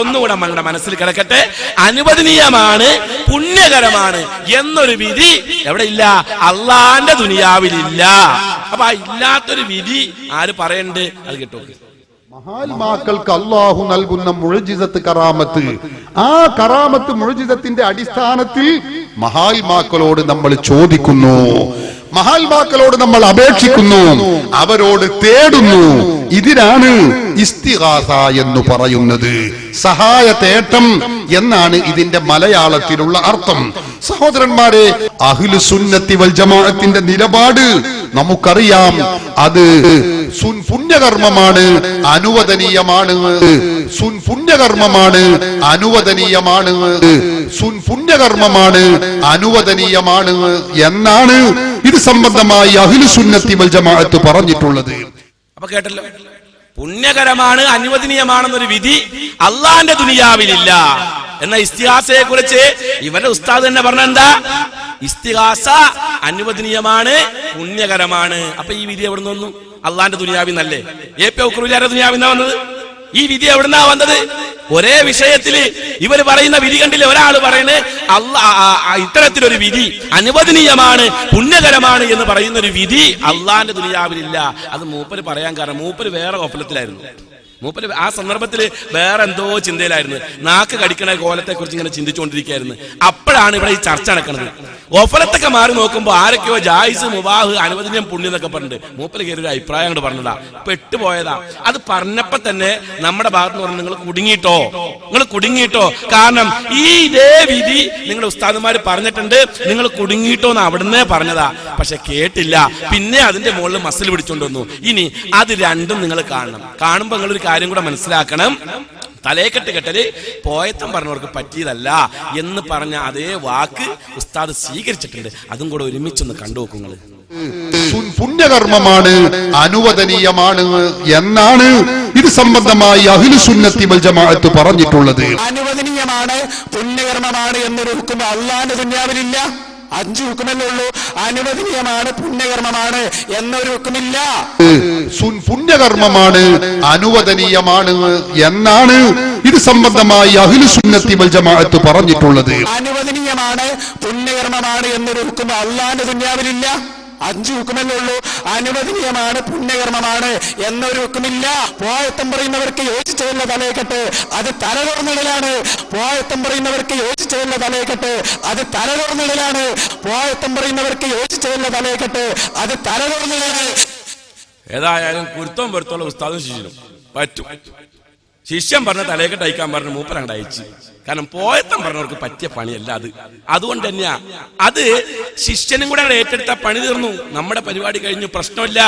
ഒന്നുകൂടെ നമ്മളുടെ മനസ്സിൽ കിടക്കട്ടെ. അനുവദനീയമാണ് പുണ്യകരമാണ് എന്നൊരു വിധി എവിടെ ഇല്ല? അള്ളാന്റെ ദുനിയാവിലില്ല. അപ്പൊ ആ ഇല്ലാത്തൊരു വിധി ആര് പറയണ്ട്? അത് കിട്ടും മഹാത്മാക്കൾക്ക് അള്ളാഹു നൽകുന്ന മുഴുജിതത്ത് കറാമത്ത്. ആ കറാമത്ത് മുഴുജിതത്തിന്റെ അടിസ്ഥാനത്തിൽ മഹാത്മാക്കളോട് നമ്മൾ ചോദിക്കുന്നു. മഹാത്മാക്കളോട് നമ്മൾ അപേക്ഷിക്കുന്നു. അവരോട് തേടുന്നു. ഇതിനാണ് ഇസ്തിഹാസ എന്ന് പറയുന്നത്. സഹായ തേട്ടം എന്നാണ് ഇതിന്റെ മലയാളത്തിലുള്ള അർത്ഥം. സഹോദരന്മാരെ അഹ്ലു സുന്നത്തി വൽ ജമാഅത്തിന്റെ നിലപാട് നമുക്കറിയാം. അത് സുൻ പുണ്യകർമ്മമാണ് അനുവദനീയമാണ്. സുൻ പുണ്യകർമ്മമാണ് അനുവദനീയമാണ്. സുൻ പുണ്യകർമ്മമാണ് അനുവദനീയമാണ് എന്നാണ് ഇത് സംബന്ധമായി അഹ്ലു സുന്നത്തി വൽ ജമാഅത്ത് പറഞ്ഞിട്ടുള്ളത്. അപ്പൊ കേട്ടല്ലോ. പുണ്യകരമാണ് അനുവദനീയമാണെന്നൊരു വിധി അള്ളാന്റെ ദുനിയാവിലില്ല. എന്ന ഇസ്തിഹാസയെ കുറിച്ച് ഇവരുടെ ഉസ്താദ് തന്നെ പറഞ്ഞ എന്താ ഇസ്തിഹാസ അനുവദനീയമാണ് പുണ്യകരമാണ്. അപ്പൊ ഈ വിധി എവിടെ വന്നു? അള്ളാന്റെ ദുനിയാവിന്നല്ലേ? എ പി ഉക്രൂലാരുടെ ദുനിയാവിന്നാ വന്നത്? ഈ വിധി എവിടുന്നാ വന്നത്? ഒരേ വിഷയത്തിൽ ഇവർ പറയുന്ന വിധി കണ്ടില്ലേ? ഒരാൾ പറയുന്നത് അല്ല ഇത്തരത്തിലൊരു വിധി അനുവദനീയമാണ് പുണ്യകരമാണ് എന്ന് പറയുന്ന ഒരു വിധി അള്ളാന്റെ ദുനിയാവിലില്ല. അത് മൂപ്പര് പറയാൻ കാരണം മൂപ്പര് വേറെ കൊപ്പലത്തിലായിരുന്നു മൂപ്പര് ആ സന്ദർഭത്തിൽ വേറെ എന്തോ ചിന്തയിലായിരുന്നു. നാക്ക് കടിക്കണ കോലത്തെ കുറിച്ച് ഇങ്ങനെ ചിന്തിച്ചുകൊണ്ടിരിക്കുകയായിരുന്നു. അപ്പോഴാണ് ഇവിടെ ഈ ചർച്ച നടക്കുന്നത്. ഒഫലത്തൊക്കെ മാറി നോക്കുമ്പോൾ ആരൊക്കെയോ ജായിസ് മുബാഹ് അനുവദനീയം പുണ്യം എന്നൊക്കെ പറഞ്ഞിട്ടുണ്ട്. മൂപ്പൽ കയറി ഒരു അഭിപ്രായം അങ്ങോട്ട് പറഞ്ഞതാ. പെട്ടുപോയതാ. അത് പറഞ്ഞപ്പോ തന്നെ നമ്മുടെ ഭാഗത്ത് പറഞ്ഞു നിങ്ങൾ കുടുങ്ങിയിട്ടോ? നിങ്ങൾ കുടുങ്ങിയിട്ടോ? കാരണം ഈ ഇതേ വിധി നിങ്ങളുടെ ഉസ്താദുമാർ പറഞ്ഞിട്ടുണ്ട്. നിങ്ങൾ കുടുങ്ങിയിട്ടോ എന്ന് അവിടുന്ന് പറഞ്ഞതാ. പക്ഷെ കേട്ടില്ല. പിന്നെ അതിന്റെ മുകളിൽ മസിൽ പിടിച്ചോണ്ട് വന്നു. ഇനി അത് രണ്ടും നിങ്ങൾ കാണണം. കാണുമ്പോൾ നിങ്ങൾ ഒരു കാര്യം കൂടെ മനസ്സിലാക്കണം. തലേക്കെട്ട് കെട്ടൽ. പോയത്തം പറഞ്ഞവർക്ക് പറ്റിയതല്ല എന്ന് പറഞ്ഞ അതേ വാക്ക് ഉസ്താദ് സ്വീകരിച്ചിട്ടുണ്ട്. അതും കൂടെ ഒരുമിച്ചൊന്ന് കണ്ടു നോക്കുങ്ങൾ പുണ്യകർമ്മമാണ് അനുവദനീയമാണ് എന്നാണ് ഇത് സംബന്ധമായി അഖിലു സുന്നത്തി വൽ ജമാഅത്ത് പറഞ്ഞിട്ടുള്ളത്. അനുവദനീയമാണ് പുണ്യകർമ്മമാണ് എന്നൊരു ഹുക്കും അള്ളാന്റെ ദുന്യാവിലില്ല. അഞ്ചു ഹുക്കുമല്ലേ ഉള്ളൂ. അനുവദനീയമാണ് പുണ്യകർമ്മമാണ് എന്നൊരു ഹുക്കുമില്ല. പുണ്യകർമ്മമാണ് അനുവദനീയമാണ് എന്നാണ് ഇത് സംബന്ധമായി അഹ്ലു സുന്നത്തി ജമാഅത്ത് പറഞ്ഞിട്ടുള്ളത്. അനുവദനീയമാണ് പുണ്യകർമ്മമാണ് എന്നൊരു ഹുക്കും അള്ളാന്റെ ദുന്യാവിലില്ല. അഞ്ചു ഹുക്കുമല്ലേ ഉള്ളൂ. അനുവദനീയമാണ് പുണ്യകർമ്മമാണ് എന്നൊരു ഹുക്കുമില്ല. പോയത്തം പറയുന്നവർക്ക് യോജിച്ചതല്ല തലയക്കെട്ട്? അത് തലതുറന്നിടലാണ് പോയത്തം പറയുന്നവർക്ക് യോജിച്ചതല്ല തലയക്കെട്ട്? അത് തലതുറന്നിടലാണ് പോയത്തം പറയുന്നവർക്ക് യോജിച്ചതല്ല തലയക്കെട്ട്? അത് തലതുറന്നിടലാണ് ഏതായാലും കുരുത്തം പൊരുത്തോളം ഉസ്താദും ശിഷ്യനും. പറ്റും. ശിഷ്യൻ പറഞ്ഞ തലയൊക്കെ അയക്കാൻ പറഞ്ഞു അങ്ങോട്ട് അയച്ചു കാരണം പോയത്തം പറഞ്ഞവർക്ക് പറ്റിയ പണിയല്ല അത്. അതുകൊണ്ട് തന്നെയാ. അത് ശിഷ്യനും കൂടെ ഏറ്റെടുത്ത പണി തീർന്നു. നമ്മുടെ പരിപാടി കഴിഞ്ഞു. പ്രശ്നമില്ല.